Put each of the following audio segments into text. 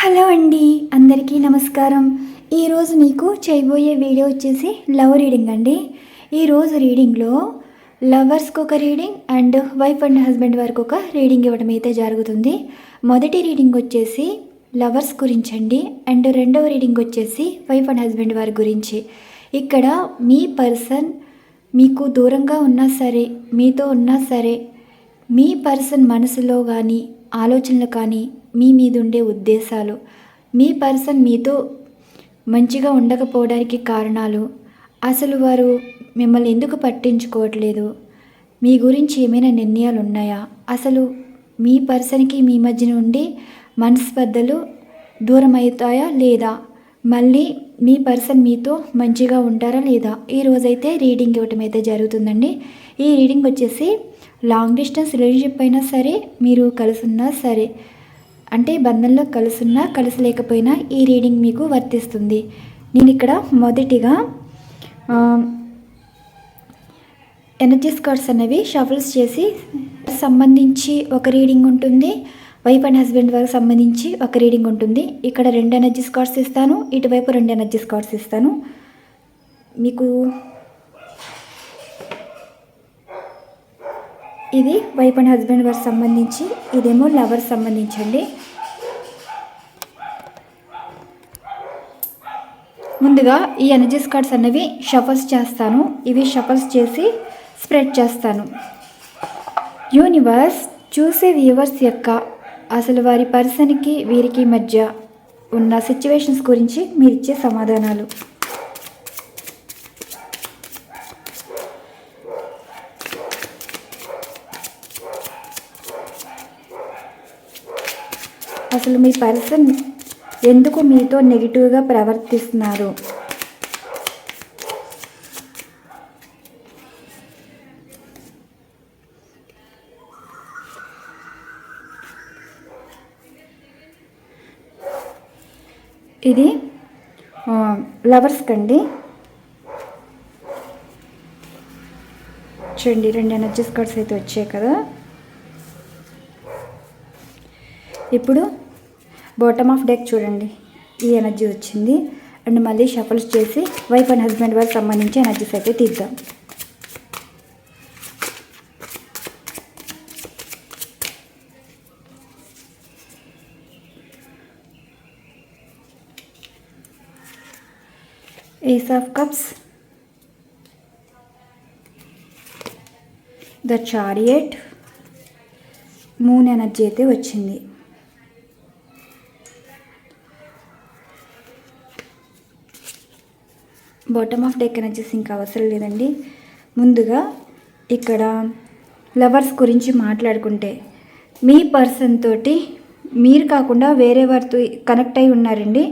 Hello అండి అందరికీ నమస్కారం. ఈరోజు మీకు చేయబోయే వీడియో వచ్చేసి లవ్ రీడింగ్ అండి. ఈరోజు రీడింగ్లో లవర్స్కి ఒక reading and wife and husband వరకు ఒక రీడింగ్ ఇవ్వడం అయితే జరుగుతుంది. మొదటి రీడింగ్ వచ్చేసి లవర్స్ గురించి అండి. అండ్ రెండవ రీడింగ్ వచ్చేసి వైఫ్ అండ్ హస్బెండ్ వారి గురించి. ఇక్కడ మీ పర్సన్ మీకు దూరంగా ఉన్నా సరే మీతో ఉన్నా సరే మీ పర్సన్ మనసులో కానీ ఆలోచనలు కానీ మీ మీదుండే ఉద్దేశాలు. మీ పర్సన్ మీతో మంచిగా ఉండకపోవడానికి కారణాలు. అసలు వారు మిమ్మల్ని ఎందుకు పట్టించుకోవట్లేదు? మీ గురించి ఏమైనా నిర్ణయాలు ఉన్నాయా అసలు మీ పర్సన్కి మీ మధ్య నుండి మనస్పర్ధలు దూరం అవుతాయా లేదా? మళ్ళీ మీ పర్సన్ మీతో మంచిగా ఉంటారా లేదా? ఈ రోజైతే రీడింగ్ ఇవ్వటం అయితే జరుగుతుందండి. ఈ రీడింగ్ వచ్చేసి లాంగ్ డిస్టెన్స్ రిలేషన్షిప్ అయినా సరే మీరు కలుసున్నా సరే అంటే బంధంలో కలుసున్నా కలిసి లేకపోయినా ఈ రీడింగ్ మీకు వర్తిస్తుంది. నేను ఇక్కడ మొదటిగా ఎనర్జీస్ కార్డ్స్ అనేవి షఫల్స్ చేసి సంబంధించి ఒక రీడింగ్ ఉంటుంది. వైఫ్ అండ్ హస్బెండ్ వారికి సంబంధించి ఒక రీడింగ్ ఉంటుంది. ఇక్కడ రెండు ఎనర్జీస్ కార్డ్స్ ఇస్తాను ఇటువైపు రెండు ఎనర్జీస్ కార్డ్స్ ఇస్తాను. మీకు ఇది వైఫ్ అండ్ హస్బెండ్ వారికి సంబంధించి ఇదేమో లవర్ సంబంధించండి. ముందుగా ఈ ఎనర్జీస్ కార్డ్స్ అనేవి షఫల్స్ చేస్తాను. ఇవి షఫల్స్ చేసి స్ప్రెడ్ చేస్తాను. యూనివర్స్ చూసే వ్యూవర్స్ యొక్క అసలు వారి పర్సన్కి వీరికి మధ్య ఉన్న సిచ్యువేషన్స్ గురించి మీరిచ్చే సమాధానాలు. అసలు మీ పర్సన్ ఎందుకు మీతో నెగిటివ్గా ప్రవర్తిస్తున్నారు? ఇది లవర్స్ కండి. చూడండి రెండు ఎనర్జీస్ కార్డ్స్ అయితే వచ్చాయి కదా. ఇప్పుడు బాటమ్ ఆఫ్ డెక్ చూడండి. ఈ ఎనర్జీ వచ్చింది. అండ్ మళ్ళీ షఫల్స్ చేసి వైఫ్ అండ్ హస్బెండ్ వారికి సంబంధించి ఎనర్జీస్ అయితే తీద్దాం. Ace of cups the chariot moon energy అయితే వచ్చింది. బాటమ్ ఆఫ్ డెక్ వచ్చేసి ఇంకా అవసరం లేదండి. ముందుగా ఇక్కడ లవర్స్ గురించి మాట్లాడుకుంటే మీ పర్సన్ తోటి మీరు కాకుండా వేరే వారితో కనెక్ట్ అయి ఉన్నారండి.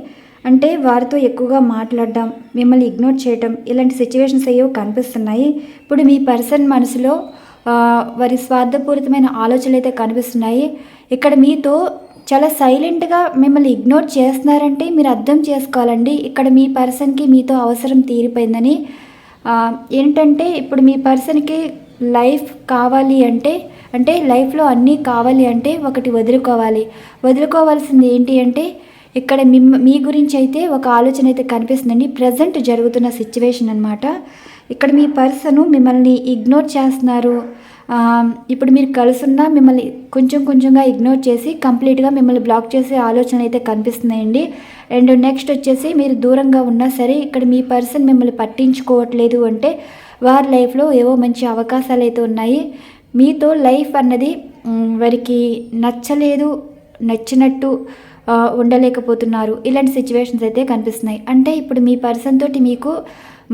అంటే వారితో ఎక్కువగా మాట్లాడడం మిమ్మల్ని ఇగ్నోర్ చేయడం ఇలాంటి సిచ్యువేషన్స్ అయ్యో కనిపిస్తున్నాయి. ఇప్పుడు మీ పర్సన్ మనసులో వారి స్వార్థపూరితమైన ఆలోచనలు అయితే కనిపిస్తున్నాయి. ఇక్కడ మీతో చాలా సైలెంట్గా మిమ్మల్ని ఇగ్నోర్ చేస్తున్నారంటే మీరు అర్థం చేసుకోవాలండి. ఇక్కడ మీ పర్సన్కి మీతో అవసరం తీరిపోయిందని. ఏంటంటే ఇప్పుడు మీ పర్సన్కి లైఫ్ కావాలి అంటే అంటే లైఫ్లో అన్నీ కావాలి అంటే ఒకటి వదులుకోవాలి. వదులుకోవాల్సింది ఏంటి అంటే ఇక్కడ మిమ్మ మీ గురించి అయితే ఒక ఆలోచన అయితే కనిపిస్తుందండి. ప్రజెంట్ జరుగుతున్న సిచ్యువేషన్ అనమాట ఇక్కడ మీ పర్సను మిమ్మల్ని ఇగ్నోర్ చేస్తున్నారు. ఇప్పుడు మీరు కలుసున్నా మిమ్మల్ని కొంచెం కొంచెంగా ఇగ్నోర్ చేసి కంప్లీట్గా మిమ్మల్ని బ్లాక్ చేసే ఆలోచన అయితే కనిపిస్తున్నాయండి అండ్ నెక్స్ట్ వచ్చేసి మీరు దూరంగా ఉన్నా సరే ఇక్కడ మీ పర్సన్ మిమ్మల్ని పట్టించుకోవట్లేదు అంటే వారి లైఫ్లో ఏవో మంచి అవకాశాలు అయితే ఉన్నాయి. మీతో లైఫ్ అన్నది వారికి నచ్చలేదు నచ్చినట్టు ఉండలేకపోతున్నారు. ఇలాంటి సిచ్యువేషన్స్ అయితే కనిపిస్తున్నాయి. అంటే ఇప్పుడు మీ పర్సన్ తోటి మీకు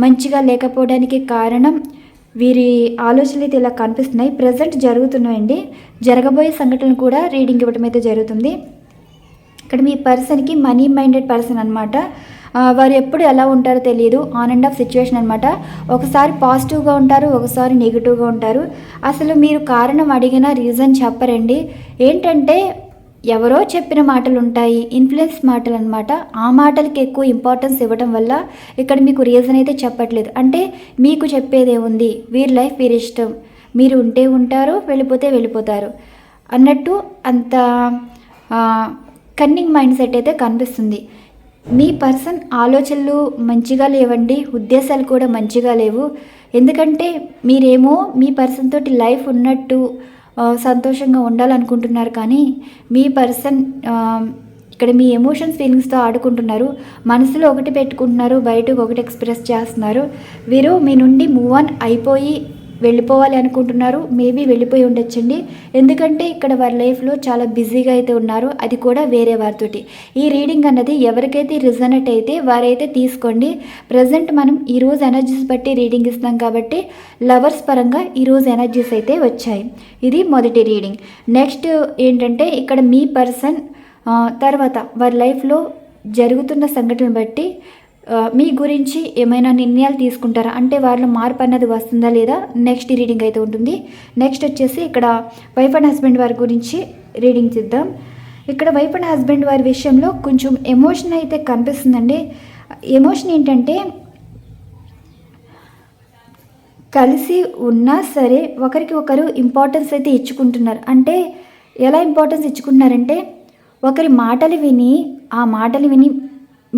మంచిగా లేకపోవడానికి కారణం వీరి ఆలోచనలు అయితే ఇలా కనిపిస్తున్నాయి. ప్రజెంట్ జరుగుతున్నాయండి. జరగబోయే సంఘటనలు కూడా రీడింగ్ ఇవ్వడం అయితే జరుగుతుంది. ఇక్కడ మీ పర్సన్కి మనీ మైండెడ్ పర్సన్ అనమాట వారు ఎప్పుడు ఎలా ఉంటారో తెలియదు ఆన్ అండ్ ఆఫ్ సిచ్యువేషన్ అనమాట ఒకసారి పాజిటివ్గా ఉంటారు ఒకసారి నెగిటివ్గా ఉంటారు. అసలు మీరు కారణం అడిగిన రీజన్ చెప్పరండి. ఏంటంటే ఎవరో చెప్పిన మాటలు ఉంటాయి ఇన్ఫ్లుయెన్స్ మాటలు అనమాట ఆ మాటలకి ఎక్కువ ఇంపార్టెన్స్ ఇవ్వడం వల్ల ఇక్కడ మీకు రీజన్ అయితే చెప్పట్లేదు. అంటే మీకు చెప్పేదే ఉంది వీరి లైఫ్ వీరి ఇష్టం. మీరు ఉంటే ఉంటారు వెళ్ళిపోతే వెళ్ళిపోతారు. అన్నట్టు అంత కన్నింగ్ మైండ్ సెట్ అయితే కనిపిస్తుంది. మీ పర్సన్ ఆలోచనలు మంచిగా లేవండి ఉద్దేశాలు కూడా మంచిగా లేవు. ఎందుకంటే మీరేమో మీ పర్సన్ తోటి లైఫ్ ఉన్నట్టు సంతోషంగా ఉండాలనుకుంటున్నారు కానీ మీ పర్సన్ ఇక్కడ మీ ఎమోషన్స్ ఫీలింగ్స్తో ఆడుకుంటున్నారు. మనసులో ఒకటి పెట్టుకుంటున్నారు బయటకు ఒకటి ఎక్స్ప్రెస్ చేస్తున్నారు. వీరు మీ నుండి మూవ్ ఆన్ అయిపోయి వెళ్ళిపోవాలి అనుకుంటున్నారు. మేబీ వెళ్ళిపోయి ఉండొచ్చండి. ఎందుకంటే ఇక్కడ వారి లైఫ్లో చాలా బిజీగా అయితే ఉన్నారు. అది కూడా వేరే వారితోటి. ఈ రీడింగ్ అన్నది ఎవరికైతే రిజనెట్ అయితే వారైతే తీసుకోండి. ప్రజెంట్ మనం ఈరోజు ఎనర్జీస్ బట్టి రీడింగ్ ఇస్తాం కాబట్టి లవర్స్ పరంగా ఈరోజు ఎనర్జీస్ అయితే వచ్చాయి. ఇది మొదటి రీడింగ్. నెక్స్ట్ ఏంటంటే ఇక్కడ మీ పర్సన్ తర్వాత వారి లైఫ్లో జరుగుతున్న సంఘటనలు బట్టి మీ గురించి ఏమైనా నిర్ణయాలు తీసుకుంటారా? అంటే వారిలో మార్పు అన్నది వస్తుందా లేదా? నెక్స్ట్ రీడింగ్ అయితే ఉంటుంది. నెక్స్ట్ వచ్చేసి ఇక్కడ వైఫ్ అండ్ హస్బెండ్ వారి గురించి రీడింగ్ చేద్దాం. ఇక్కడ వైఫ్ అండ్ హస్బెండ్ వారి విషయంలో కొంచెం ఎమోషన్ అయితే కనిపిస్తుందండి. ఎమోషన్ ఏంటంటే కలిసి ఉన్నా సరే ఒకరికి ఒకరు ఇంపార్టెన్స్ అయితే ఇచ్చుకుంటున్నారు. అంటే ఎలా ఇంపార్టెన్స్ ఇచ్చుకుంటున్నారంటే ఒకరి మాటలు విని ఆ మాటలు విని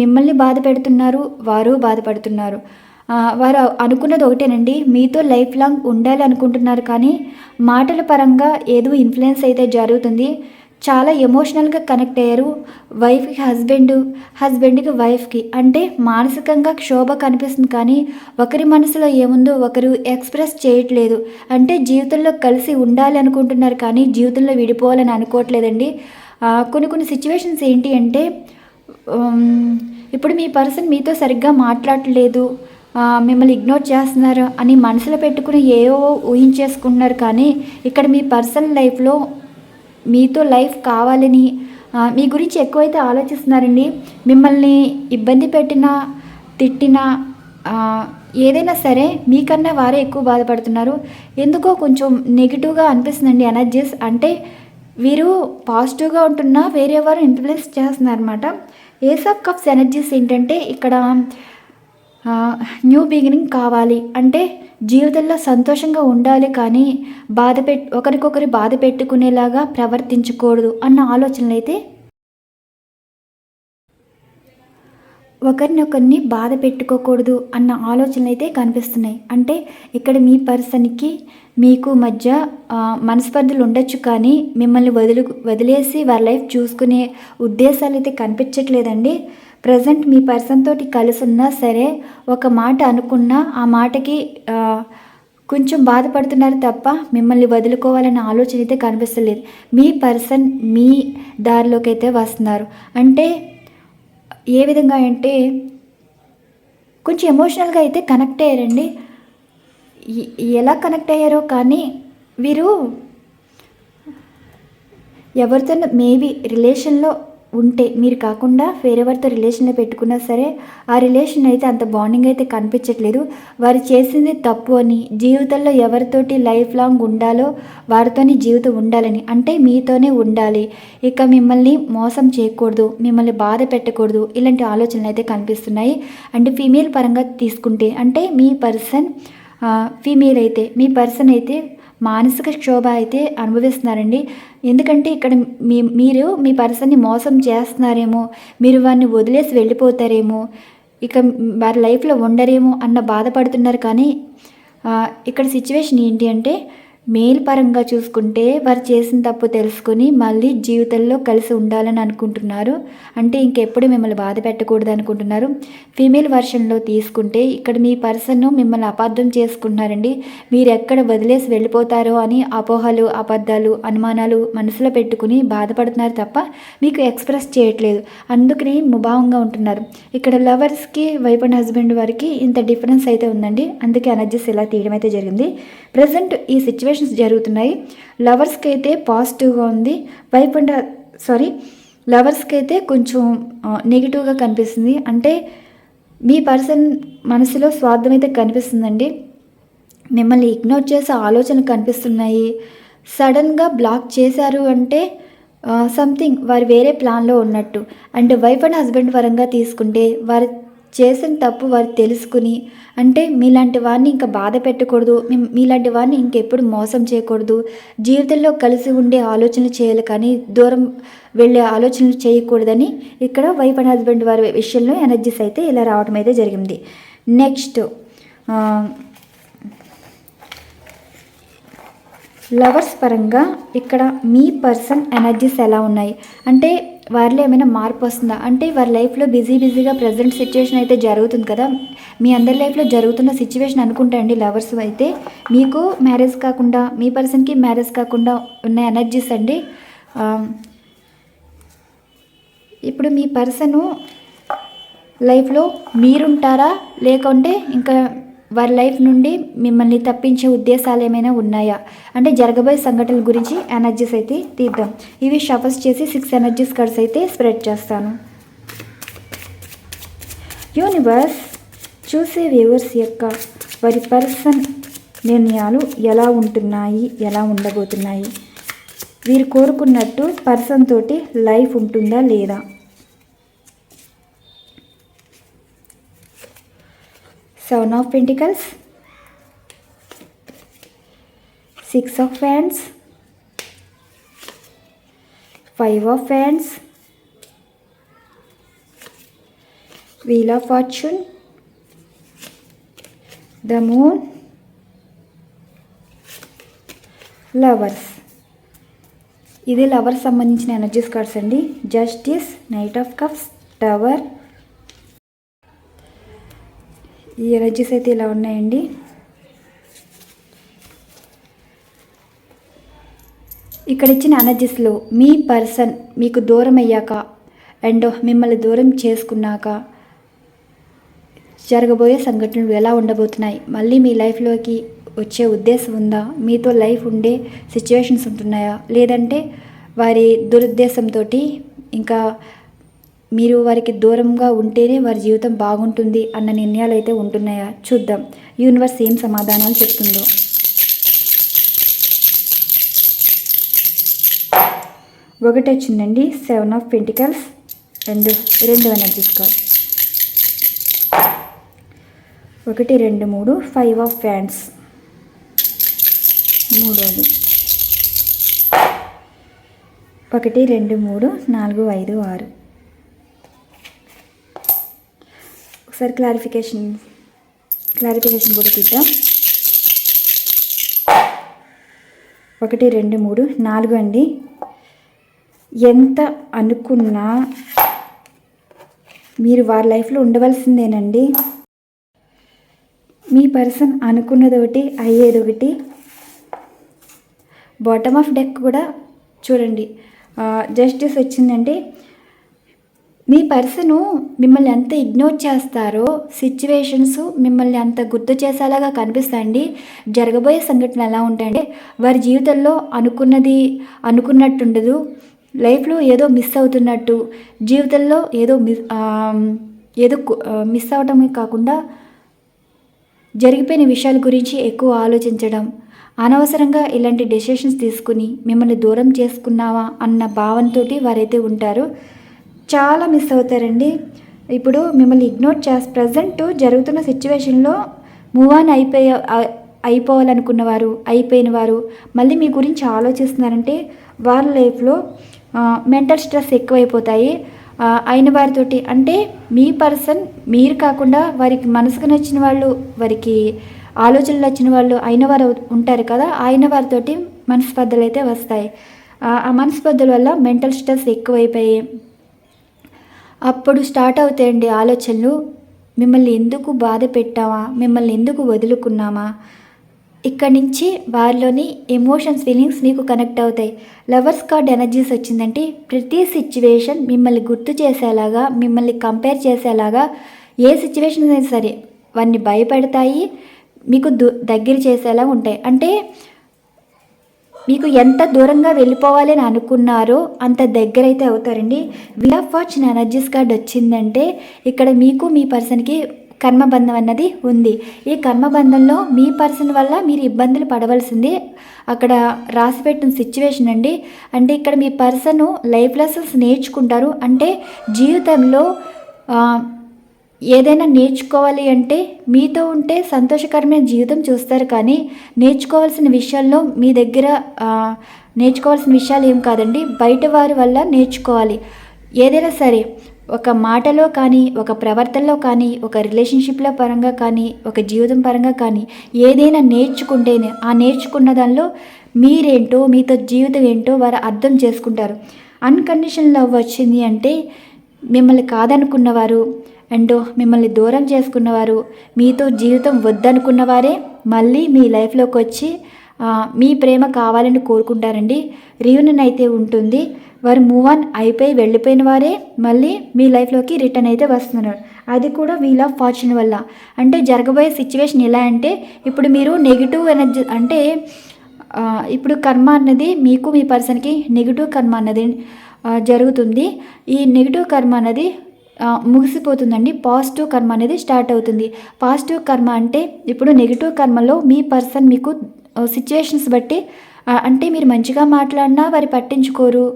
మిమ్మల్ని బాధ పెడుతున్నారు వారు బాధపడుతున్నారు వారు అనుకున్నది ఒకటేనండి. మీతో లైఫ్ లాంగ్ ఉండాలి అనుకుంటున్నారు కానీ మాటల పరంగా ఏదో ఇన్ఫ్లుయెన్స్ అయితే జరుగుతుంది. చాలా ఎమోషనల్గా కనెక్ట్ అయ్యారు. వైఫ్కి హస్బెండ్ హస్బెండ్కి వైఫ్కి అంటే మానసికంగా క్షోభ కనిపిస్తుంది కానీ ఒకరి మనసులో ఏముందో ఒకరు ఎక్స్ప్రెస్ చేయట్లేదు. అంటే జీవితంలో కలిసి ఉండాలి అనుకుంటున్నారు కానీ జీవితంలో విడిపోవాలని అనుకోవట్లేదండి. కొన్ని కొన్ని సిచ్యువేషన్స్ ఏంటి అంటే ఇప్పుడు మీ పర్సన్ మీతో సరిగ్గా మాట్లాడట్లేదు మిమ్మల్ని ఇగ్నోర్ చేస్తున్నారు అని మనసులో పెట్టుకుని ఏవో ఊహించేసుకుంటున్నారు కానీ ఇక్కడ మీ పర్సనల్ లైఫ్లో మీతో లైఫ్ కావాలని మీ గురించి ఎక్కువైతే ఆలోచిస్తున్నారండి. మిమ్మల్ని ఇబ్బంది పెట్టినా తిట్టినా ఏదైనా సరే మీకన్నా వారే ఎక్కువ బాధపడుతున్నారు. ఎందుకో కొంచెం నెగిటివ్గా అనిపిస్తుందండి ఎనర్జీస్ అంటే వీరు పాజిటివ్గా ఉంటున్నా వేరే వారు ఇన్ఫ్లుయెన్స్ చేస్తున్నారు అనమాట ఏస్ ఆఫ్ కప్స్ ఎనర్జీస్ ఏంటంటే ఇక్కడ న్యూ బిగినింగ్ కావాలి. అంటే జీవితంలో సంతోషంగా ఉండాలి కానీ బాధ పెట్ ఒకరికొకరి బాధ పెట్టుకునేలాగా ప్రవర్తించకూడదు అన్న ఆలోచనలు అయితే ఒకరినొకరిని బాధ పెట్టుకోకూడదు అన్న ఆలోచనలు అయితే కనిపిస్తున్నాయి. అంటే ఇక్కడ మీ పర్సన్కి మీకు మధ్య మనస్పర్ధలు ఉండొచ్చు కానీ మిమ్మల్ని వదిలి వదిలేసి వారి లైఫ్ చూసుకునే ఉద్దేశాలు అయితే కనిపించట్లేదండి. ప్రజెంట్ మీ పర్సన్ తోటి కలిసి ఉన్నా సరే ఒక మాట అనుకున్నా ఆ మాటకి కొంచెం బాధపడుతున్నారు తప్ప మిమ్మల్ని వదులుకోవాలనే ఆలోచన అయితే కనిపిస్తలేదు. మీ పర్సన్ మీ దారిలోకి అయితే వస్తున్నారు. అంటే ఏ విధంగా అంటే కొంచెం ఎమోషనల్గా అయితే కనెక్ట్ అయ్యారండి. ఎలా కనెక్ట్ అయ్యారో కానీ వీరు ఎవరితో మేబీ రిలేషన్లో ఉంటే మీరు కాకుండా వేరేవారితో రిలేషన్లో పెట్టుకున్నా సరే ఆ రిలేషన్ అయితే అంత బాండింగ్ అయితే కనిపించట్లేదు. వారు చేసింది తప్పు అని జీవితంలో ఎవరితోటి లైఫ్ లాంగ్ ఉండాలో వారితోని జీవితం ఉండాలని అంటే మీతోనే ఉండాలి. ఇక మిమ్మల్ని మోసం చేయకూడదు మిమ్మల్ని బాధ పెట్టకూడదు ఇలాంటి ఆలోచనలు అయితే కనిపిస్తున్నాయి. అండ్ ఫీమేల్ పరంగా తీసుకుంటే అంటే మీ పర్సన్ ఫీమేల్ అయితే మీ పర్సన్ అయితే మానసిక క్షోభ అయితే అనుభవిస్తున్నారండి. ఎందుకంటే ఇక్కడ మీ మీరు మీ పర్సన్ని మోసం చేస్తున్నారేమో మీరు వారిని వదిలేసి వెళ్ళిపోతారేమో ఇక వారి లైఫ్లో ఉండరేమో అన్న బాధపడుతున్నారు. కానీ ఇక్కడ సిచ్యువేషన్ ఏంటి అంటే మేల్ పరంగా చూసుకుంటే వారు చేసిన తప్పు తెలుసుకుని మళ్ళీ జీవితంలో కలిసి ఉండాలని అనుకుంటున్నారు. అంటే ఇంకెప్పుడు మిమ్మల్ని బాధ పెట్టకూడదు అనుకుంటున్నారు. ఫీమేల్ వర్షన్లో తీసుకుంటే ఇక్కడ మీ పర్సన్ మిమ్మల్ని అపార్థం చేసుకుంటున్నారండి. మీరు ఎక్కడ వదిలేసి వెళ్ళిపోతారో అని అపోహలు అబద్ధాలు అనుమానాలు మనసులో పెట్టుకుని బాధపడుతున్నారు తప్ప మీకు ఎక్స్ప్రెస్ చేయట్లేదు. అందుకని ముభావంగా ఉంటున్నారు. ఇక్కడ లవర్స్కి వైఫ్ అండ్ హస్బెండ్ వారికి ఇంత డిఫరెన్స్ అయితే ఉందండి. అందుకే ఎనర్జీస్ ఇలా తీయడం అయితే జరిగింది. ప్రజెంట్ ఈ సిచ్యువేషన్స్ జరుగుతున్నాయి. లవర్స్కి అయితే పాజిటివ్గా ఉంది. వైఫ్ అండ్ సారీ లవర్స్కి అయితే కొంచెం నెగిటివ్గా కనిపిస్తుంది. అంటే మీ పర్సన్ మనసులో స్వార్థం అయితే కనిపిస్తుందండి. మిమ్మల్ని ఇగ్నోర్ చేసే ఆలోచనలు కనిపిస్తున్నాయి. సడన్గా బ్లాక్ చేశారు అంటే సంథింగ్ వారు వేరే ప్లాన్లో ఉన్నట్టు. అండ్ వైఫ్ అండ్ హస్బెండ్ పరంగా తీసుకుంటే వారి చేసిన తప్పు వారు తెలుసుకుని అంటే మీలాంటి వారిని ఇంకా బాధ పెట్టకూడదు మీలాంటి వారిని ఇంకెప్పుడు మోసం చేయకూడదు. జీవితంలో కలిసి ఉండే ఆలోచనలు చేయాలి కానీ దూరం వెళ్ళే ఆలోచనలు చేయకూడదని ఇక్కడ వైఫ్ అండ్ హస్బెండ్ వారి విషయంలో ఎనర్జీస్ అయితే ఇలా రావడం అయితే జరిగింది. నెక్స్ట్ లవర్స్ పరంగా ఇక్కడ మీ పర్సన్ ఎనర్జీస్ ఎలా ఉన్నాయి? అంటే వారిలో ఏమైనా మార్పు వస్తుందా? అంటే వారి లైఫ్లో బిజీ బిజీగా ప్రజెంట్ సిచ్యువేషన్ అయితే జరుగుతుంది కదా. మీ అందరి లైఫ్లో జరుగుతున్న సిచ్యువేషన్ అనుకుంటా అండి లవర్స్ అయితే. మీకు మ్యారేజ్ కాకుండా మీ పర్సన్కి మ్యారేజ్ కాకుండా ఉన్న ఎనర్జీస్ అండి. ఇప్పుడు మీ పర్సను లైఫ్లో మీరుంటారా? లేకుంటే ఇంకా వారి లైఫ్ నుండి మిమ్మల్ని తప్పించే ఉద్దేశాలు ఏమైనా ఉన్నాయా? అంటే జరగబోయే సంఘటనల గురించి ఎనర్జీస్ అయితే తీద్దాం. ఇవి షఫల్స్ చేసి సిక్స్ ఎనర్జీస్ కార్డ్స్ అయితే స్ప్రెడ్ చేస్తాను. యూనివర్స్ చూసే వ్యూవర్స్ యొక్క వారి పర్సన్ నిర్ణయాలు ఎలా ఉంటున్నాయి ఎలా ఉండబోతున్నాయి? వీరు కోరుకున్నట్టు పర్సన్ తోటి లైఫ్ ఉంటుందా లేదా? Seven of pentacles six of fans five of fans wheel of fortune the moon lovers. ఇది లవర్స్ సంబంధించిన ఎనర్జీస్ కార్డ్స్ అండి. Justice knight of cups tower ఈ ఎనర్జీస్ అయితే ఇలా ఉన్నాయండి. ఇక్కడ ఇచ్చిన ఎనర్జీస్లో మీ పర్సన్ మీకు దూరం అయ్యాక అండ్ మిమ్మల్ని దూరం చేసుకున్నాక జరగబోయే సంఘటనలు ఎలా ఉండబోతున్నాయి? మళ్ళీ మీ లైఫ్లోకి వచ్చే ఉద్దేశం ఉందా? మీతో లైఫ్ ఉండే సిచ్యువేషన్స్ ఉంటున్నాయా? లేదంటే వారి దురుద్దేశంతో ఇంకా మీరు వారికి దూరంగా ఉంటేనే వారి జీవితం బాగుంటుంది అన్న నిర్ణయాలు అయితే ఉంటున్నాయా? చూద్దాం. యూనివర్స్ ఏం సమాధానాలు చెప్తుందో. ఒకటి వచ్చిందండి సెవెన్ ఆఫ్ పెంటికల్స్ రెండు రెండు ఎనర్జీస్ కార్డ్ ఒకటి రెండు మూడు ఫైవ్ ఆఫ్ ఫ్యాన్స్. మూడోది. ఒకటి రెండు మూడు నాలుగు ఐదు ఆరు. ఒకసారి క్లారిఫికేషన్ క్లారిఫికేషన్ కూడా తీద్దాం ఒకటి రెండు మూడు నాలుగు అండి. ఎంత అనుకున్నా మీరు వారి లైఫ్లో ఉండవలసిందేనండి. మీ పర్సన్ అనుకున్నది ఒకటి అయ్యేది ఒకటి బాటమ్ ఆఫ్ డెక్ కూడా చూడండి. జస్టిస్ వచ్చిందంటే మీ పర్సను మిమ్మల్ని ఎంత ఇగ్నోర్ చేస్తారో సిచ్యువేషన్స్ మిమ్మల్ని అంత గుర్తు చేసేలాగా కనిపిస్తాయండి. జరగబోయే సంఘటన ఎలా ఉంటాయంటే వారి జీవితంలో అనుకున్నది అనుకున్నట్టు ఉండదు లైఫ్లో ఏదో మిస్ అవుతున్నట్టు జీవితంలో ఏదో మిస్ ఏదో మిస్ అవటమే కాకుండా జరిగిపోయిన విషయాల గురించి ఎక్కువ ఆలోచించడం అనవసరంగా ఇలాంటి డెసిషన్స్ తీసుకుని మిమ్మల్ని దూరం చేసుకున్నావా అన్న భావంతో వారైతే ఉంటారు. చాలా మిస్ అవుతారండి. ఇప్పుడు మిమ్మల్ని ఇగ్నోర్ చేసి ప్రజెంట్ జరుగుతున్న సిచ్యువేషన్లో మూవ్ ఆన్ అయిపోయే అయిపోవాలనుకున్న అయిపోవాలనుకున్నవారు అయిపోయిన వారు మళ్ళీ మీ గురించి ఆలోచిస్తున్నారంటే వారి లైఫ్లో మెంటల్ స్ట్రెస్ ఎక్కువైపోతాయి. అయిన వారితోటి అంటే మీ పర్సన్ మీరు కాకుండా వారికి మనసుకు నచ్చిన వాళ్ళు వారికి ఆలోచనలు నచ్చిన వాళ్ళు అయిన వారు ఉంటారు కదా అయిన వారితోటి మనస్పర్ధలు అయితే వస్తాయి ఆ మనస్పర్ధల వల్ల మెంటల్ స్ట్రెస్ ఎక్కువైపోయి అప్పుడు స్టార్ట్ అవుతాయండి ఆలోచనలు. మిమ్మల్ని ఎందుకు బాధ పెట్టామా మిమ్మల్ని ఎందుకు వదులుకున్నామా ఇక్కడి నుంచి వారిలోని ఎమోషన్స్ ఫీలింగ్స్ మీకు కనెక్ట్ అవుతాయి. లవర్స్ కార్డ్ ఎనర్జీస్ వచ్చిందంటే ప్రతి సిచ్యువేషన్ మిమ్మల్ని గుర్తు చేసేలాగా మిమ్మల్ని కంపేర్ చేసేలాగా ఏ సిచ్యువేషన్ అయినా సరే వారిని భయపెడతాయి మీకు దు దగ్గర చేసేలా ఉంటాయి. అంటే మీకు ఎంత దూరంగా వెళ్ళిపోవాలని అనుకున్నారో అంత దగ్గర అయితే అవుతారండి. Wheel of fortune energies card వచ్చిందంటే ఇక్కడ మీకు మీ పర్సన్కి కర్మబంధం అన్నది ఉంది. ఈ కర్మబంధంలో మీ పర్సన్ వల్ల మీరు ఇబ్బందులు పడవలసింది అక్కడ రాసిపెట్టిన సిచ్యువేషన్ అండి. అంటే ఇక్కడ మీ పర్సన్ లైఫ్ లెసన్స్ నేర్చుకుంటారు. అంటే జీవితంలో ఏదైనా నేర్చుకోవాలి అంటే మీతో ఉంటే సంతోషకరమైన జీవితం చూస్తారు కానీ నేర్చుకోవాల్సిన విషయాల్లో మీ దగ్గర నేర్చుకోవాల్సిన విషయాలు ఏం కాదండి. బయట వారి వల్ల నేర్చుకోవాలి. ఏదైనా సరే ఒక మాటలో కానీ ఒక ప్రవర్తనలో కానీ ఒక రిలేషన్షిప్ల పరంగా కానీ ఒక జీవితం పరంగా కానీ ఏదైనా నేర్చుకుంటేనే ఆ నేర్చుకున్న దానిలో మీరేంటో మీతో జీవితం ఏంటో వారు అర్థం చేసుకుంటారు. అన్కండిషన్ లవ్ వచ్చింది అంటే మిమ్మల్ని కాదనుకున్నవారు అండ్ మిమ్మల్ని దూరం చేసుకున్నవారు మీతో జీవితం వద్దనుకున్నవారే మళ్ళీ మీ లైఫ్లోకి వచ్చి మీ ప్రేమ కావాలని కోరుకుంటారండి. రీయూనియన్ అయితే ఉంటుంది. వారు మూవ్ ఆన్ అయిపోయి వెళ్ళిపోయిన వారే మళ్ళీ మీ లైఫ్లోకి రిటర్న్ అయితే వస్తున్నారు. అది కూడా వీల్ ఆఫ్ ఫార్చ్యూన్ వల్ల. అంటే జరగబోయే సిచ్యువేషన్ ఎలా అంటే ఇప్పుడు మీరు నెగిటివ్ ఎనర్జీ అంటే ఇప్పుడు కర్మ అన్నది మీకు మీ పర్సన్కి నెగిటివ్ కర్మ అన్నది జరుగుతుంది. ఈ నెగిటివ్ కర్మ అన్నది ముగిసిపోతుందండి. పాజిటివ్ కర్మ అనేది స్టార్ట్ అవుతుంది. పాజిటివ్ కర్మ అంటే ఇప్పుడు నెగిటివ్ కర్మలో మీ పర్సన్ మీకు సిచ్యువేషన్స్ బట్టి అంటే మీరు మంచిగా మాట్లాడినా వారి పట్టించుకోరు.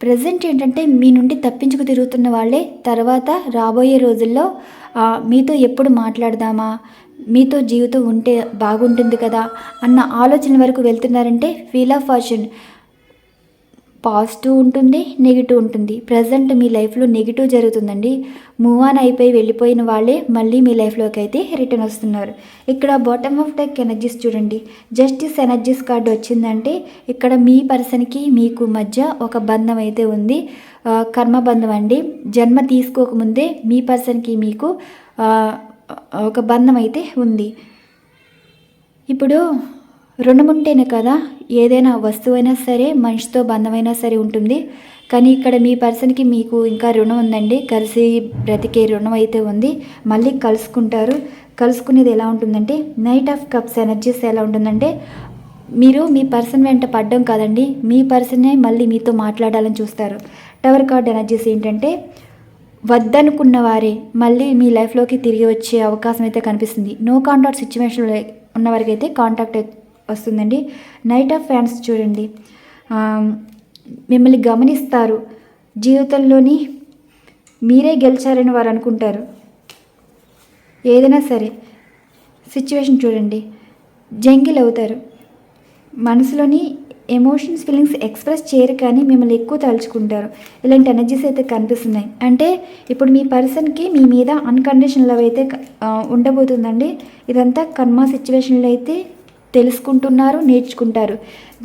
ప్రజెంట్ ఏంటంటే మీ నుండి తప్పించుకు తిరుగుతున్న వాళ్ళే. తర్వాత రాబోయే రోజుల్లో మీతో ఎప్పుడు మాట్లాడదామా? మీతో జీవితం ఉంటే బాగుంటుంది కదా? అన్న ఆలోచన వరకు వెళ్తున్నారంటే ఫీల్ ఆఫ్ ఫార్చ్యూన్ పాజిటివ్ ఉంటుంది నెగిటివ్ ఉంటుంది. ప్రజెంట్ మీ లైఫ్లో నెగిటివ్ జరుగుతుందండి. మూవ్ ఆన్ అయిపోయి వెళ్ళిపోయిన వాళ్ళే మళ్ళీ మీ లైఫ్లోకి అయితే రిటర్న్ వస్తున్నారు. ఇక్కడ బాటమ్ ఆఫ్ డెక్ ఎనర్జీస్ చూడండి. జస్టిస్ ఎనర్జీస్ కార్డు వచ్చిందంటే ఇక్కడ మీ పర్సన్కి మీకు మధ్య ఒక బంధం అయితే ఉంది. కర్మబంధం అండి. జన్మ తీసుకోకముందే మీ పర్సన్కి మీకు ఒక బంధం అయితే ఉంది. ఇప్పుడు రుణం ఉంటేనే కదా ఏదైనా వస్తువైనా సరే మనిషితో బంధమైనా సరే ఉంటుంది. కానీ ఇక్కడ మీ పర్సన్కి మీకు ఇంకా రుణం ఉందండి. కలిసి బ్రతికే రుణం అయితే ఉంది. మళ్ళీ కలుసుకుంటారు. కలుసుకునేది ఎలా ఉంటుందంటే నైట్ ఆఫ్ కప్స్ ఎనర్జీస్ ఎలా ఉంటుందంటే మీరు మీ పర్సన్ వెంట పడ్డం కాదండి. మీ పర్సనే మళ్ళీ మీతో మాట్లాడాలని చూస్తారు. టవర్ కార్డ్ ఎనర్జీస్ ఏంటంటే వద్దనుకున్న వారే మళ్ళీ మీ లైఫ్లోకి తిరిగి వచ్చే అవకాశం అయితే కనిపిస్తుంది. నో కాంటాక్ట్ సిచ్యువేషన్లో ఉన్నవారికైతే కాంటాక్ట్ వస్తుందండి. నైట్ ఆఫ్ ఫ్యాన్స్ చూడండి. మిమ్మల్ని గమనిస్తారు. జీవితంలోని మీరే గెలిచారని వారు అనుకుంటారు. ఏదైనా సరే సిచ్యువేషన్ చూడండి. జంగిల్ అవుతారు. మనసులోని ఎమోషన్స్ ఫీలింగ్స్ ఎక్స్ప్రెస్ చేయరు కానీ మిమ్మల్ని ఎక్కువ తలుచుకుంటారు. ఇలాంటి ఎనర్జీస్ అయితే కనిపిస్తున్నాయి. అంటే ఇప్పుడు మీ పర్సన్కి మీ మీద అన్కండిషనల్ లవ్ అయితే ఉండబోతుందండి. ఇదంతా కర్మ సిచ్యువేషన్లో అయితే తెలుసుకుంటున్నారు నేర్చుకుంటారు.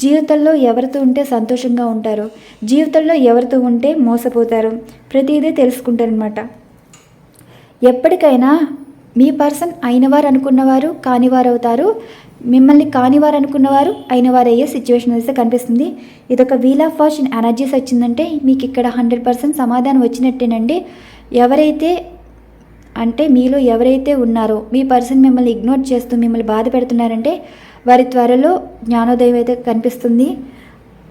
జీవితంలో ఎవరితో ఉంటే సంతోషంగా ఉంటారు. జీవితంలో ఎవరితో ఉంటే మోసపోతారు. ప్రతిదీ తెలుసుకుంటారనమాట ఎప్పటికైనా మీ పర్సన్ అయినవారు అనుకున్నవారు కానివారు అవుతారు మిమ్మల్ని కానివారు అనుకున్నవారు అయినవారు అయ్యే సిచ్యువేషన్ అయితే కనిపిస్తుంది. ఇదొక వీల్ ఆఫ్ ఫార్చ్యూన్ ఎనర్జీస్ వచ్చిందంటే మీకు ఇక్కడ హండ్రెడ్ పర్సెంట్ సమాధానం వచ్చినట్టేనండి. ఎవరైతే అంటే మీలో ఎవరైతే ఉన్నారో మీ పర్సన్ మిమ్మల్ని ఇగ్నోర్ చేస్తూ మిమ్మల్ని బాధ పెడుతున్నారంటే వారి త్వరలో జ్ఞానోదయం అయితే కనిపిస్తుంది.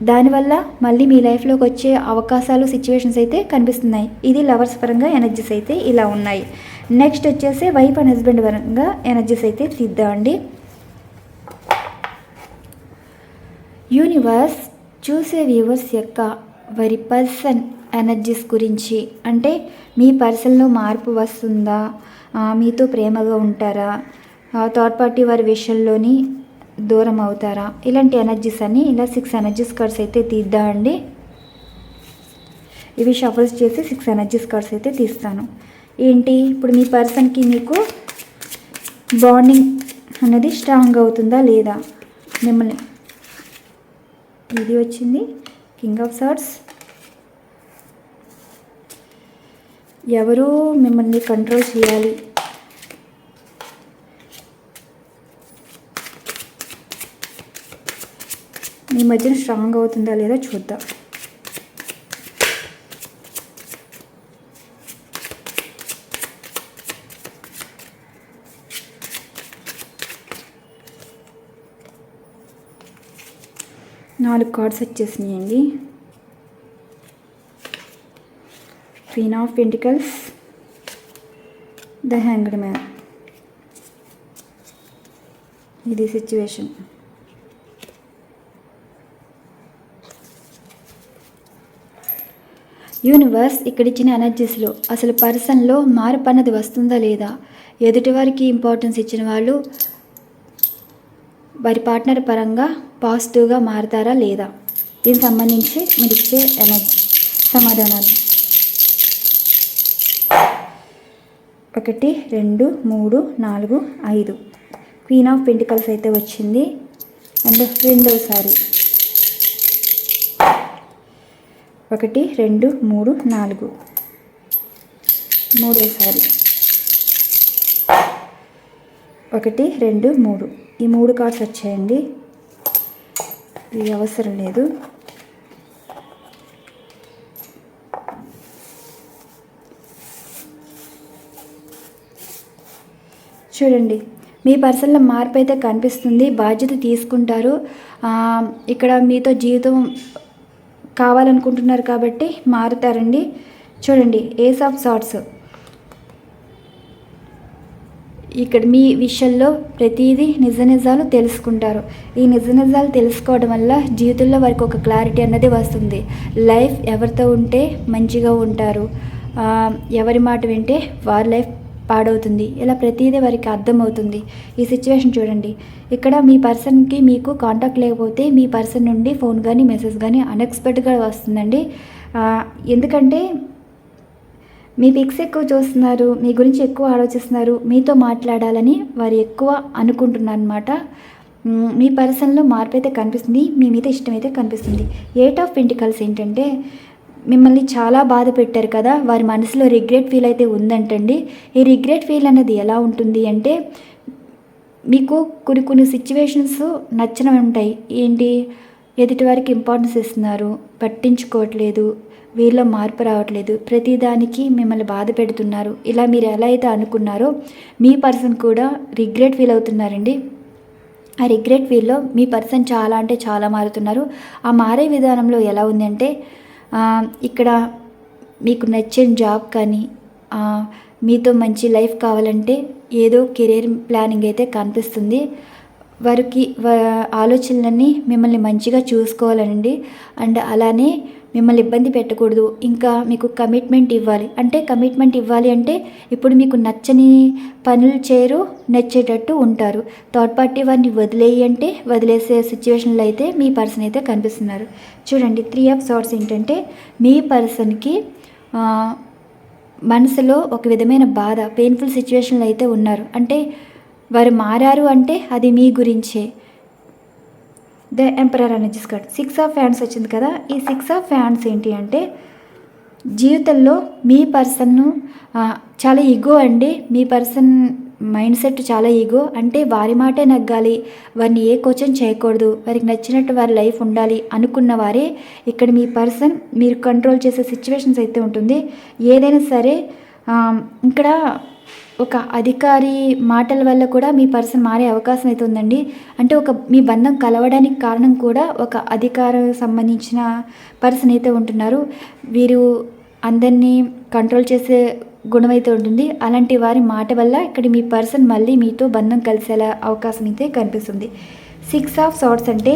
దానివల్ల మళ్ళీ మీ లైఫ్లోకి వచ్చే అవకాశాలు సిచ్యువేషన్స్ అయితే కనిపిస్తున్నాయి. ఇది లవర్స్ పరంగా ఎనర్జీస్ అయితే ఇలా ఉన్నాయి. నెక్స్ట్ వచ్చేసి వైఫ్ అండ్ హస్బెండ్ పరంగా ఎనర్జీస్ అయితే తీద్దామండి యూనివర్స్ చూసే వ్యూవర్స్ యొక్క వారి పర్సన్ ఎనర్జీస్ గురించి అంటే మీ పర్సన్లో మార్పు వస్తుందా? మీతో ప్రేమగా ఉంటారా? థర్డ్ పార్టీ వారి విషయంలోని దూరం అవుతారా? ఇలాంటి ఎనర్జీస్ అని ఇలా సిక్స్ ఎనర్జీస్ కార్డ్స్ అయితే తీద్దామండి ఇవి షఫల్స్ చేసి సిక్స్ ఎనర్జీస్ కార్డ్స్ అయితే తీస్తాను. ఏంటి? ఇప్పుడు మీ పర్సన్కి మీకు బాండింగ్ అనేది స్ట్రాంగ్ అవుతుందా లేదా? మిమ్మల్ని ఇది వచ్చింది. కింగ్ ఆఫ్ సార్ట్స్ ఎవరు మిమ్మల్ని కంట్రోల్ చేయాలి? మీ మధ్యన స్ట్రాంగ్ అవుతుందా లేదా చూద్దాం. నాలుగు cards వచ్చేసినాయండి. Queen of pentacles the hanged man ఇది సిచ్యువేషన్ యూనివర్స్ ఇక్కడ ఇచ్చిన ఎనర్జీస్లో అసలు పర్సన్లో మార్పు అన్నది వస్తుందా లేదా? ఎదుటివారికి ఇంపార్టెన్స్ ఇచ్చిన వాళ్ళు వారి పార్ట్నర్ పరంగా పాజిటివ్గా మారతారా లేదా? దీనికి సంబంధించి మీరు ఇచ్చే ఎనర్జీ సమాధానాలు. ఒకటి రెండు మూడు నాలుగు ఐదు. క్వీన్ ఆఫ్ పెంటికల్స్ అయితే వచ్చింది. అండ్ రెండోసారి. ఒకటి రెండు మూడు నాలుగు. మూడోసారి ఒకటి రెండు మూడు. ఈ మూడు కార్డ్స్ వచ్చాయండి. ఇది అవసరం లేదు. చూడండి మీ పర్సన్లో మార్పు అయితే కనిపిస్తుంది. బాధ్యత తీసుకుంటారు. ఇక్కడ మీతో జీవితం కావాలనుకుంటున్నారు కాబట్టి మారుతారండి. చూడండి ఏస్ ఆఫ్ సాట్స్ ఇక్కడ మీ విషయంలో ప్రతిదీ నిజ నిజాలు తెలుసుకుంటారు. ఈ నిజ నిజాలు తెలుసుకోవడం వల్ల జీవితంలో వారికి ఒక క్లారిటీ అన్నది వస్తుంది. లైఫ్ ఎవరితో ఉంటే మంచిగా ఉంటారు. ఎవరి మాట వింటే వారి లైఫ్ పాడవుతుంది. ఇలా ప్రతిదీ వారికి అర్థమవుతుంది. ఈ సిచ్యువేషన్ చూడండి. ఇక్కడ మీ పర్సన్కి మీకు కాంటాక్ట్ లేకపోతే మీ పర్సన్ నుండి ఫోన్ కానీ మెసేజ్ కానీ అన్ఎక్స్పెక్టెడ్గా వస్తుందండి. ఎందుకంటే మీ పిక్స్ ఎక్కువ చూస్తున్నారు మీ గురించి ఎక్కువ ఆలోచిస్తున్నారు మీతో మాట్లాడాలని వారు ఎక్కువ అనుకుంటున్నారు అనమాట మీ పర్సన్లో మార్పు అయితే కనిపిస్తుంది మీ మీద ఇష్టం అయితే కనిపిస్తుంది. ఎయిట్ ఆఫ్ పెంటికల్స్ ఏంటంటే మిమ్మల్ని చాలా బాధ పెట్టారు కదా వారి మనసులో రిగ్రెట్ ఫీల్ అయితే ఉందంటండి. ఈ రిగ్రెట్ ఫీల్ అనేది ఎలా ఉంటుంది అంటే మీకు కొన్ని కొన్ని సిచ్యువేషన్స్ నచ్చనవి ఉంటాయి. ఏంటి? ఎదుటివారికి ఇంపార్టెన్స్ ఇస్తున్నారు పట్టించుకోవట్లేదు వీళ్ళలో మార్పు రావట్లేదు ప్రతిదానికి మిమ్మల్ని బాధ పెడుతున్నారు. ఇలా మీరు ఎలా అయితే అనుకున్నారో మీ పర్సన్ కూడా రిగ్రెట్ ఫీల్ అవుతున్నారండి. ఆ రిగ్రెట్ ఫీల్లో మీ పర్సన్ చాలా అంటే చాలా మారుతున్నారు. ఆ మారే విధానంలో ఎలా ఉందంటే ఇక్కడ మీకు నచ్చిన జాబ్ కానీ మీతో మంచి లైఫ్ కావాలంటే ఏదో కెరీర్ ప్లానింగ్ అయితే కనిపిస్తుంది. వారికి ఆలోచనలన్నీ మిమ్మల్ని మంచిగా చూసుకోవాలండి. అండ్ అలానే మిమ్మల్ని ఇబ్బంది పెట్టకూడదు. ఇంకా మీకు కమిట్మెంట్ ఇవ్వాలి. అంటే కమిట్మెంట్ ఇవ్వాలి అంటే ఇప్పుడు మీకు నచ్చని పనులు చేయరు నచ్చేటట్టు ఉంటారు. థర్డ్ పార్టీ వారిని వదిలేయి అంటే వదిలేసే సిచ్యువేషన్లో అయితే మీ పర్సన్ అయితే కనిపిస్తున్నారు. చూడండి త్రీ ఆఫ్ సార్ట్స్ ఏంటంటే మీ పర్సన్కి మనసులో ఒక విధమైన బాధ పెయిన్ఫుల్ సిచ్యువేషన్లో అయితే ఉన్నారు. అంటే వారు మారారు అంటే అది మీ గురించే. ద ఎంపరర్ అని చూసుకోండి. సిక్స్ ఆఫ్ ఫ్యాన్స్ వచ్చింది కదా ఈ సిక్స్ ఆఫ్ ఫ్యాన్స్ ఏంటి అంటే జీవితంలో మీ పర్సన్ను చాలా ఈగో అండి. మీ పర్సన్ మైండ్ సెట్ చాలా ఈగో. అంటే వారి మాటే నగ్గాలి. వారిని ఏ కోచన్ చేయకూడదు. వారికి నచ్చినట్టు వారి లైఫ్ ఉండాలి అనుకున్న వారే ఇక్కడ మీ పర్సన్ మీరు కంట్రోల్ చేసే సిచ్యువేషన్స్ అయితే ఉంటుంది. ఏదైనా సరే ఇక్కడ ఒక అధికారి మాటల వల్ల కూడా మీ పర్సన్ మారే అవకాశం అయితే ఉందండి. అంటే ఒక మీ బంధం కలవడానికి కారణం కూడా ఒక అధికారం సంబంధించిన పర్సన్ అయితే ఉంటున్నారు. వీరు అందరినీ కంట్రోల్ చేసే గుణం అయితే ఉంటుంది. అలాంటి వారి మాట వల్ల ఇక్కడ మీ పర్సన్ మళ్ళీ మీతో బంధం కలిసేలా అవకాశం అయితే కనిపిస్తుంది. సిక్స్ ఆఫ్ సార్ట్స్ అంటే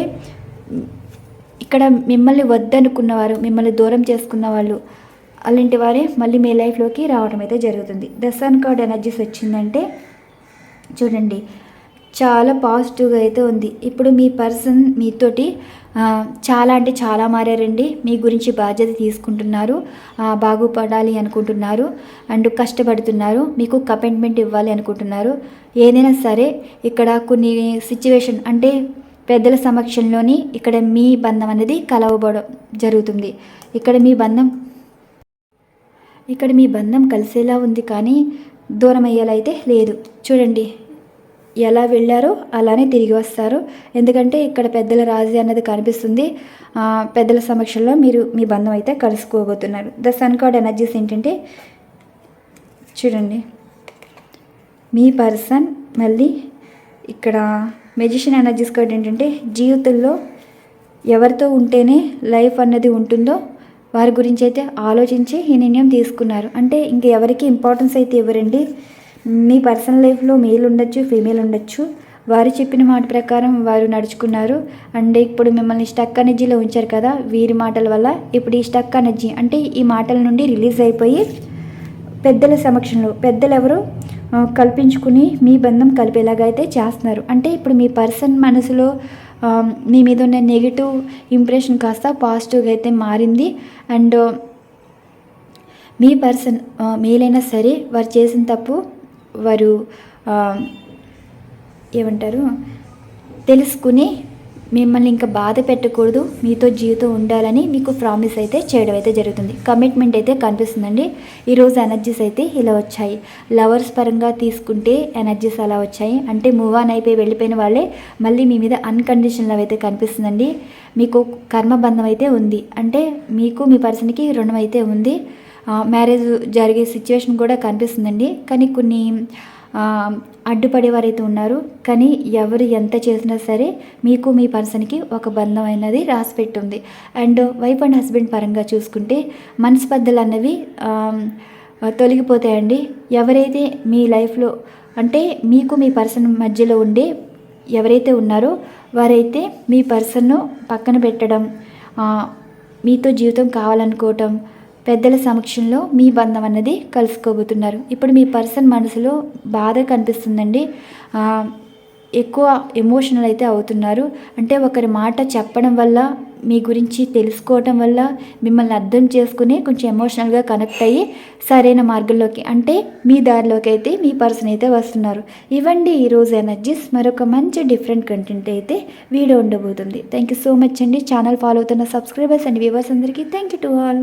ఇక్కడ మిమ్మల్ని వద్దనుకున్నవారు మిమ్మల్ని దూరం చేసుకున్న వాళ్ళు అలాంటి వారే మళ్ళీ మీ లైఫ్లోకి రావడం అయితే జరుగుతుంది. ద సన్ కార్డ్ ఎనర్జీస్ వచ్చిందంటే చూడండి చాలా పాజిటివ్గా అయితే ఉంది. ఇప్పుడు మీ పర్సన్ మీతోటి చాలా అంటే చాలా మారారండి. మీ గురించి బాధ్యత తీసుకుంటున్నారు. బాగుపడాలి అనుకుంటున్నారు. అండ్ కష్టపడుతున్నారు. మీకు కమిట్మెంట్ ఇవ్వాలి అనుకుంటున్నారు. ఏదైనా సరే ఇక్కడ కొన్ని సిచ్యువేషన్ అంటే పెద్దల సమక్షంలోని ఇక్కడ మీ బంధం అనేది కలవబడం జరుగుతుంది. ఇక్కడ మీ బంధం ఇక్కడ మీ బంధం కలిసేలా ఉంది కానీ దూరం అయ్యేలా అయితే లేదు. చూడండి ఎలా వెళ్ళారో అలానే తిరిగి వస్తారు. ఎందుకంటే ఇక్కడ పెద్దల రాజు అన్నది కనిపిస్తుంది. పెద్దల సమక్షంలో మీరు మీ బంధం అయితే కలుసుకోబోతున్నారు. ద సన్ కార్డ్ ఎనర్జీస్ ఏంటంటే చూడండి మీ పర్సన్ మళ్ళీ ఇక్కడ మెజిషియన్ ఎనర్జీస్ కార్డ్ ఏంటంటే జీవితంలో ఎవరితో ఉంటేనే లైఫ్ అన్నది ఉంటుందో వారి గురించి అయితే ఆలోచించి ఈ నిర్ణయం తీసుకున్నారు. అంటే ఇంకెవరికి ఇంపార్టెన్స్ అయితే ఇవ్వరండి. మీ పర్సనల్ లైఫ్లో మేల్ ఉండొచ్చు ఫీమేల్ ఉండొచ్చు. వారు చెప్పిన మాట ప్రకారం వారు నడుచుకున్నారు. అండ్ ఇప్పుడు మిమ్మల్ని స్టక్ ఎనర్జీలో ఉంచారు కదా వీరి మాటల వల్ల ఇప్పుడు ఈ స్టక్ ఎనర్జీ అంటే ఈ మాటల నుండి రిలీజ్ అయిపోయి పెద్దల సమక్షంలో పెద్దలు ఎవరు కల్పించుకుని మీ బంధం కలిపేలాగా అయితే చేస్తున్నారు. అంటే ఇప్పుడు మీ పర్సన్ మనసులో Um, మీ మీద ఉన్న నెగిటివ్ ఇంప్రెషన్ కాస్త పాజిటివ్గా అయితే మారింది. అండ్ uh, మీ పర్సన్ uh, మేలైనా సరే వారు చేసిన తప్పు వారు um, ఏమంటారు తెలుసుకుని మిమ్మల్ని ఇంకా బాధ పెట్టకూడదు. మీతో జీవితం ఉండాలని మీకు ప్రామిస్ అయితే చేయడం అయితే జరుగుతుంది. కమిట్మెంట్ అయితే కనిపిస్తుందండి. ఈరోజు ఎనర్జీస్ అయితే ఇలా వచ్చాయి. లవర్స్ పరంగా తీసుకుంటే ఎనర్జీస్ అలా వచ్చాయి. అంటే మూవ్ ఆన్ అయిపోయి వెళ్ళిపోయిన వాళ్ళే మళ్ళీ మీ మీద అన్కండిషన్ లవ్ అయితే కనిపిస్తుందండి. మీకు కర్మబంధం అయితే ఉంది. అంటే మీకు మీ పర్సన్కి రుణం అయితే ఉంది. మ్యారేజ్ జరిగే సిచ్యువేషన్ కూడా కనిపిస్తుందండి. కానీ కొన్ని అడ్డుపడేవారైతే ఉన్నారు. కానీ ఎవరు ఎంత చేసినా సరే మీకు మీ పర్సన్కి ఒక బంధం అనేది రాసి పెట్టుంది అండ్ వైఫ్ అండ్ హస్బెండ్ పరంగా చూసుకుంటే మనస్పర్ధలు అన్నవి తొలగిపోతాయండి. ఎవరైతే మీ లైఫ్లో అంటే మీకు మీ పర్సన్ మధ్యలో ఉండే ఎవరైతే ఉన్నారో వారైతే మీ పర్సన్ను పక్కన పెట్టడం మీతో జీవితం కావాలనుకోవటం పెద్దల సమక్షంలో మీ బంధం అన్నది కలుసుకోబోతున్నారు. ఇప్పుడు మీ పర్సన్ మనసులో బాధ కనిపిస్తుందండి. ఎక్కువ ఎమోషనల్ అయితే అవుతున్నారు. అంటే ఒకరి మాట చెప్పడం వల్ల మీ గురించి తెలుసుకోవటం వల్ల మిమ్మల్ని అర్థం చేసుకుని కొంచెం ఎమోషనల్గా కనెక్ట్ అయ్యి సరైన మార్గంలోకి అంటే మీ దారిలోకి అయితే మీ పర్సన్ అయితే వస్తున్నారు. ఇవ్వండి ఈరోజు ఎనర్జీస్ మరొక మంచి డిఫరెంట్ కంటెంట్ అయితే వీడియో ఉండబోతుంది. థ్యాంక్ యూ సో మచ్ అండి. ఛానల్ ఫాలో అవుతున్న సబ్స్క్రైబర్స్ అండ్ వ్యూవర్స్ అందరికీ థ్యాంక్ యూ టు ఆల్